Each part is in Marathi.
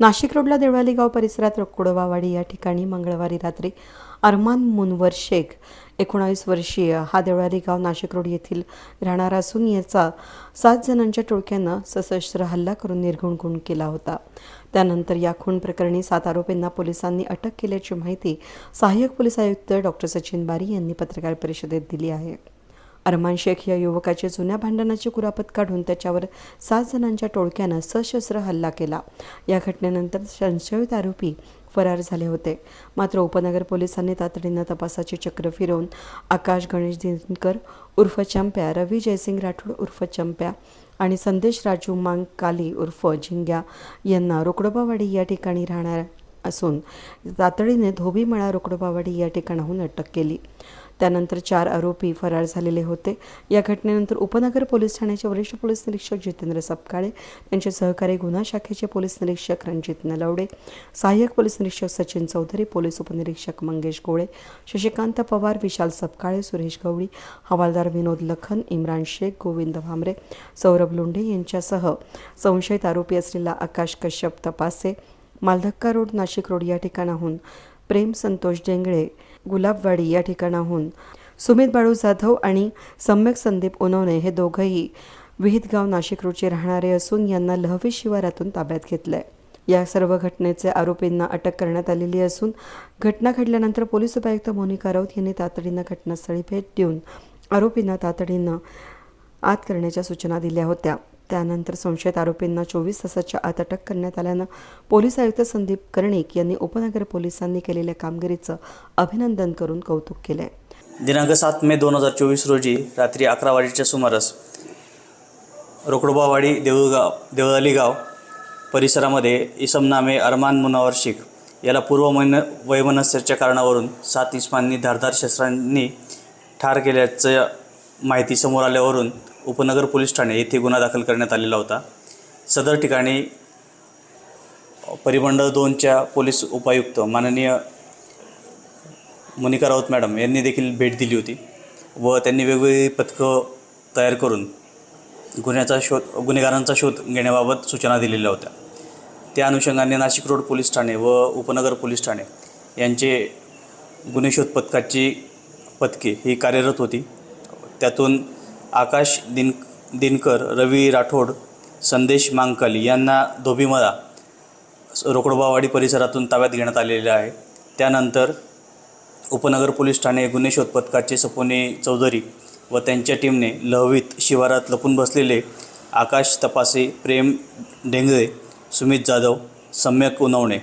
नाशिक रोडला देवळाली गाव परिसरात रक्कुडवावाडी या ठिकाणी मंगळवारी रात्री अरमान मुनवर शेख एकोणावीस वर्षीय हा देवळाली गाव नाशिक रोड येथील राहणारा असून याचा सात जणांच्या टोळक्यानं सशस्त्र हल्ला करून निर्घुण खून केला होता. त्यानंतर या खून प्रकरणी सात आरोपींना पोलिसांनी अटक केल्याची माहिती सहाय्यक पोलीस आयुक्त डॉक्टर सचिन बारी यांनी पत्रकार परिषदेत दिली आहे. अरमान शेख या युवकाची जुन्या भांडणाची कुरापत काढून त्याच्यावर सात जणांच्या टोळक्यानं सशस्त्र हल्ला केला. या घटनेनंतर संशयित आरोपी फरार झाले होते. मात्र उपनगर पोलिसांनी तातडीनं तपासाची चक्र फिरवून आकाश गणेश दिनकर उर्फ चंप्या रवी जयसिंग राठोड उर्फ चंप्या आणि संदेश राजू मांग काली उर्फ झिंग्या यांना रोकडोबावाडी या ठिकाणी राहणार असून तातडीने धोबीमळा रोकडोबावाडी या ठिकाणाहून अटक केली. त्यानंतर चार आरोपी फरार झालेले होते. या घटनेनंतर उपनगर पोलीस ठाण्याचे वरिष्ठ पोलीस निरीक्षक जितेंद्र सपकाळे त्यांचे सहकारी गुन्हा शाखेचे पोलीस निरीक्षक रणजित नलवडे सहाय्यक पोलीस निरीक्षक सचिन चौधरी पोलीस उपनिरीक्षक मंगेश गोळे शशिकांत पवार विशाल सपकाळे सुरेश गवळी हवालदार विनोद लखन इम्रान शेख गोविंद भामरे सौरभ लोंढे यांच्यासह संशयित आरोपी असलेला आकाश कश्यप तपासे मालधक्का रोड नाशिक रोड या ठिकाणाहून प्रेम संतोष डेंगळे गुलाबवाडी या ठिकाणाहून सुमित बाळू जाधव आणि सम्यक संदीप उनवणे हे दोघंही विहितगाव नाशिक रोडचे राहणारे असून यांना लहवी शिवारातून ताब्यात घेतलंय. या सर्व घटनेचे आरोपींना अटक करण्यात आलेली असून घटना घडल्यानंतर पोलीस उपायुक्त मोनिका राऊत यांनी तातडीनं घटनास्थळी भेट देऊन आरोपींना तातडीनं आत करण्याच्या सूचना दिल्या होत्या. त्यानंतर संशयित आरोपींना चोवीस तासाच्या आत अटक करण्यात आल्यानं पोलीस आयुक्त संदीप कर्णिक यांनी उपनगर पोलिसांनी केलेल्या कामगिरीचं अभिनंदन करून कौतुक केलंय. दिनांक सात मे दोन हजार चोवीस रोजी रात्री अकरा वाजेच्या सुमारास रोकडोबावाडी देऊळगाव देवळाली गाव परिसरामध्ये इसम नामे अरमान मुनावर शेख याला पूर्व मन वैमनस्याच्या कारणावरून सात इस्मांनी धारदार शस्त्रांनी ठार केल्याचं माहिती समोर आल्यावरून उपनगर पोलीस ठाणे येथे गुन्हा दाखल करण्यात आलेला होता. सदर ठिकाणी परिमंडळ दोनच्या पोलीस उपायुक्त माननीय मोनिका राऊत मॅडम यांनी देखील भेट दिली होती व त्यांनी वेगवेगळी पथकं तयार करून गुन्ह्याचा शोध गुन्हेगारांचा शोध घेण्याबाबत सूचना दिलेल्या होत्या. त्या अनुषंगाने नाशिक रोड पोलीस ठाणे व उपनगर पोलीस ठाणे यांचे गुन्हे शोध पथकाची पथके ही कार्यरत होती. त्यातून आकाश दिन दिनकर रवी राठोड संदेश मांकल यांना धोबीमळा रोकडोबावाडी परिसरातून ताब्यात घेण्यात आलेले आहे. त्यानंतर उपनगर पोलीस ठाणे गुन्हे शोध पथकाचे सपोने चौधरी व त्यांच्या टीमने लहवीत शिवारात लपून बसलेले आकाश तपासे प्रेम ढेंगळे सुमित जाधव सम्यक उनवणे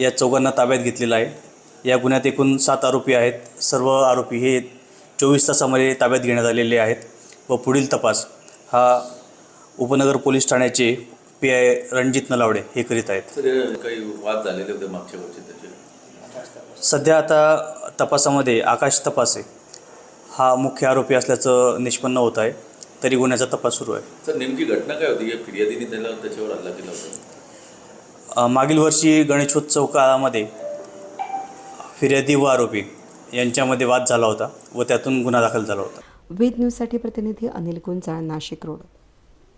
या चौघांना ताब्यात घेतलेला आहे. या गुन्ह्यात एकूण सात आरोपी आहेत. सर्व आरोपी हे चोवीस तासामध्ये ताब्यात घेण्यात आलेले आहेत व पुढील तपास हा उपनगर पोलीस ठाण्याचे पी आय रणजित नलावडे हे करीत आहेत. तर काही वाद झालेले होते मागच्या वर्षी त्याचे. सध्या आता तपासामध्ये आकाश तपासे हा मुख्य आरोपी असल्याचं निष्पन्न होत आहे. तरी गुन्ह्याचा तपास सुरू आहे. तर नेमकी घटना काय होती? या फिर्यादीने त्याला त्याच्यावर हल्ला केला होता. मागील वर्षी गणेशोत्सव काळामध्ये फिर्यादी व आरोपी यांच्यामध्ये वाद झाला होता व त्यातून गुन्हा दाखल झाला होता. वेद न्यूजसाठी प्रतिनिधी अनिल गुंजाळ नाशिक रोड.